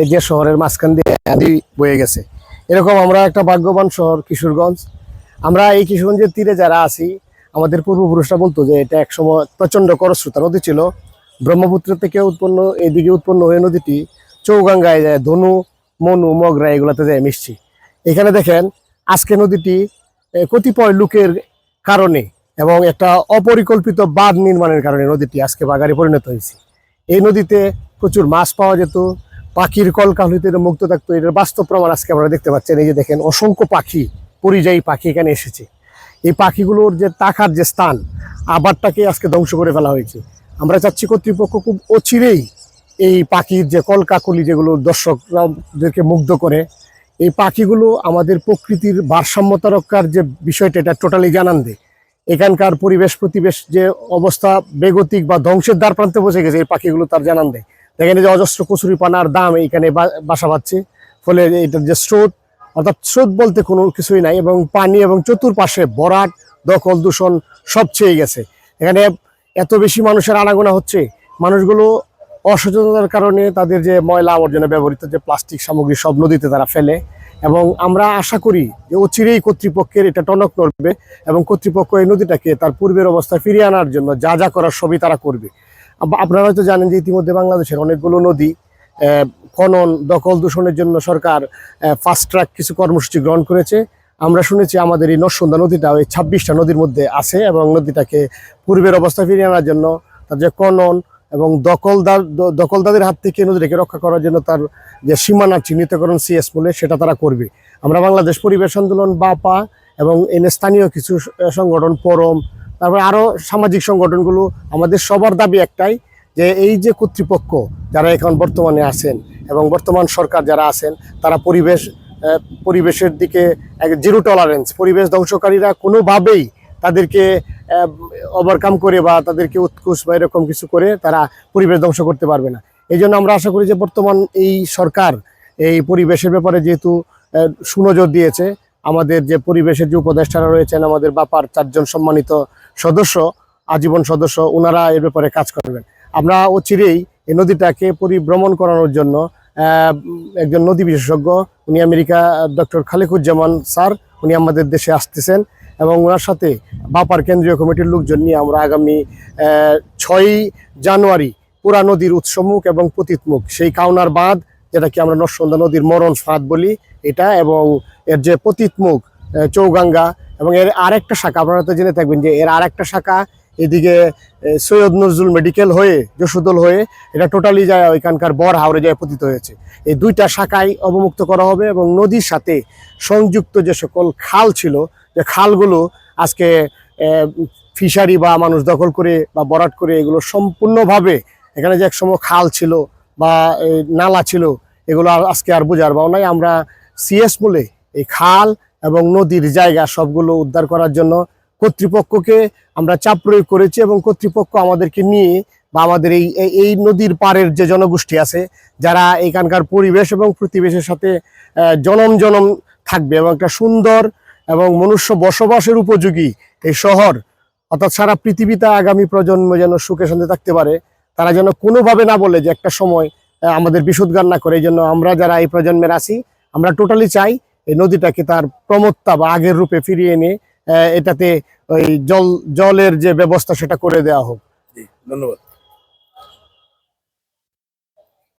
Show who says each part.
Speaker 1: এই যে শহরের মাঝখান দিয়ে নদী বয়ে গেছে। এরকম আমরা একটা ভাগ্যবান শহর, কিশোরগঞ্জ। আমরা এই কিশোরগঞ্জের তীরে যারা আছি, আমাদের পূর্বপুরুষরা বলতো যে এটা একসময় প্রচণ্ড করস্রোতা নদী ছিল। ব্রহ্মপুত্র থেকে উৎপন্ন এদিকে উৎপন্ন হয়ে নদীটি চৌগাঙ্গায় যায়, ধনু, মনু, মগরা, এগুলোতে যায় মিশছি এখানে দেখেন, আজকে নদীটি কতিপয় লোকের কারণে এবং একটা অপরিকল্পিত বাঁধ নির্মাণের কারণে নদীটি আজকে বাগারে পরিণত হয়েছে। এই নদীতে প্রচুর মাছ পাওয়া যেত পাখির কলকাহলিতে মুক্ত থাকতো। এটার বাস্তব প্রমাণ আজকে আমরা দেখতে পাচ্ছেন। এই যে দেখেন, অসংখ্য পাখি, পরিযায়ী পাখি এখানে এসেছে। এই পাখিগুলোর যে তাকার যে স্থান, আবারটাকে আজকে ধ্বংস করে ফেলা হয়েছে। আমরা চাচ্ছি কর্তৃপক্ষ খুব অচিরেই এই পাখির যে কলকাকলি যেগুলো দর্শকদেরকে মুগ্ধ করে, এই পাখিগুলো আমাদের প্রকৃতির ভারসাম্যতা রক্ষার যে বিষয়টা, এটা টোটালি জানান দেয় এখানকার পরিবেশ প্রতিবেশ যে অবস্থা বেগতিক বা ধ্বংসের দ্বার প্রান্তে বসে গেছে, এই পাখিগুলো তার জানান দেয় দেখেন যে অজস্র কচুরি পানার দাম এখানে বাসা বাঁধছে ফলে এটার যে স্রোত, অর্থাৎ স্রোত বলতে কোনো কিছুই নাই এবং পানি এবং চতুর্পাশে বরাট, দখল, দূষণ সব ছেয়ে গেছে। এখানে এত বেশি মানুষের আনাগোনা হচ্ছে, মানুষগুলো অসচেতনতার কারণে তাদের যে ময়লা আবর্জনা ব্যবহৃত যে প্লাস্টিক সামগ্রী সব নদীতে তারা ফেলে। এবং আমরা আশা করি যে অচিরেই কর্তৃপক্ষের এটা টনক নড়বে এবং কর্তৃপক্ষ এই নদীটাকে তার পূর্বের অবস্থায় ফিরিয়ে আনার জন্য যা যা করার সবই তারা করবে। আপনারা হয়তো জানেন যে ইতিমধ্যে বাংলাদেশের অনেকগুলো নদী খনন, দখল, দূষণের জন্য সরকার ফাস্ট ট্র্যাক কিছু কর্মসূচি গ্রহণ করেছে। আমরা শুনেছি আমাদের এই নরসন্দা নদীটা ওই ছাব্বিশটা নদীর মধ্যে আছে এবং নদীটাকে পূর্বের অবস্থা ফিরিয়ে আনার জন্য তার যে খনন এবং দখলদার দখলদারদের হাত থেকে নদীটাকে রক্ষা করার জন্য তার যে সীমানা চিহ্নিতকরণ সিএস বলে সেটা তারা করবে। আমরা বাংলাদেশ পরিবেশ আন্দোলন, বাপা এবং এনে স্থানীয় কিছু সংগঠন পরম তারপরে আরও সামাজিক সংগঠনগুলো, আমাদের সবার দাবি একটাই যে এই যে কর্তৃপক্ষ যারা এখন বর্তমানে আছেন এবং বর্তমান সরকার যারা আছেন, তারা পরিবেশ পরিবেশের দিকে এক জিরো টলারেন্স পরিবেশ ধ্বংসকারীরা কোনোভাবেই তাদেরকে ওভারকাম করে বা তাদেরকে উৎকুশ বা এরকম কিছু করে তারা পরিবেশ ধ্বংস করতে পারবে না। এই জন্য আমরা আশা করি যে বর্তমান এই সরকার এই পরিবেশের ব্যাপারে যেহেতু সুনজর দিয়েছে, আমাদের যে পরিবেশের যে উপদেষ্টারা রয়েছেন, আমাদের বাপার চারজন সম্মানিত সদস্য, আজীবন সদস্য ওনারা এর ব্যাপারে কাজ করবেন। আমরা অচিরেই এই নদীটাকে পরিভ্রমণ করানোর জন্য একজন নদী বিশেষজ্ঞ, উনি আমেরিকা, ডক্টর খালেকুজ্জামান স্যার, উনি আমাদের দেশে আসতেছেন এবং ওনার সাথে বাপার কেন্দ্রীয় কমিটির লোকজন নিয়ে আমরা আগামী ছয়ই জানুয়ারি পুরা নদীর উৎসমুখ এবং পতিতমুখ, সেই কাউনার বাঁধ যেটাকে আমরা নরসন্দা নদীর মরণ ফাঁদ বলি, এটা এবং এর যে পতিতমুখ চৌগাঙ্গা এবং এর আরেকটা শাখা আপনারা তো জেনে থাকবেন যে এর আরেকটা শাখা এদিকে সৈয়দ নজরুল মেডিকেল হয়ে, যশোদল হয়ে এটা টোটালি যায় ওইখানকার বর হাওড়ে যায় পতিত হয়েছে। এই দুইটা শাখায় অবমুক্ত করা হবে এবং নদীর সাথে সংযুক্ত যে সকল খাল ছিল, যে খালগুলো আজকে ফিশারি বা মানুষ দখল করে বা বরাট করে এগুলো সম্পূর্ণভাবে এখানে যে একসময় খাল ছিল বা নালা ছিল, এগুলো আজকে আর বোঝার পাও নাই। আমরা সিএস বলে এই খাল এবং নদীর জায়গা সবগুলো উদ্ধার করার জন্য কর্তৃপক্ষকে আমরা চাপ প্রয়োগ করেছি এবং কর্তৃপক্ষ আমাদেরকে নিয়ে বা আমাদের এই, এই- নদীর পাড়ের যে জনগোষ্ঠী আছে, যারা এখানকার পরিবেশ এবং প্রতিবেশের সাথে জনম জনম থাকবে এবং একটা সুন্দর এবং মনুষ্য বসবাসের উপযোগী এই শহর, অর্থাৎ সারা পৃথিবীতে আগামী প্রজন্ম যেন সুখে শান্তি থাকতে পারে, তারা যেন কোনোভাবে না বলে যে একটা সময় আমাদের বিশুদ্ধার না করে। এই জন্য আমরা যারা এই প্রজন্মের আছি, আমরা টোটালি চাই এই নদীটাকে তার প্রমত্তা বা আগের রূপে ফিরিয়ে এনে এটাতে ওই জল, জলের যে ব্যবস্থা সেটা করে দেওয়া হোক।
Speaker 2: ধন্যবাদ।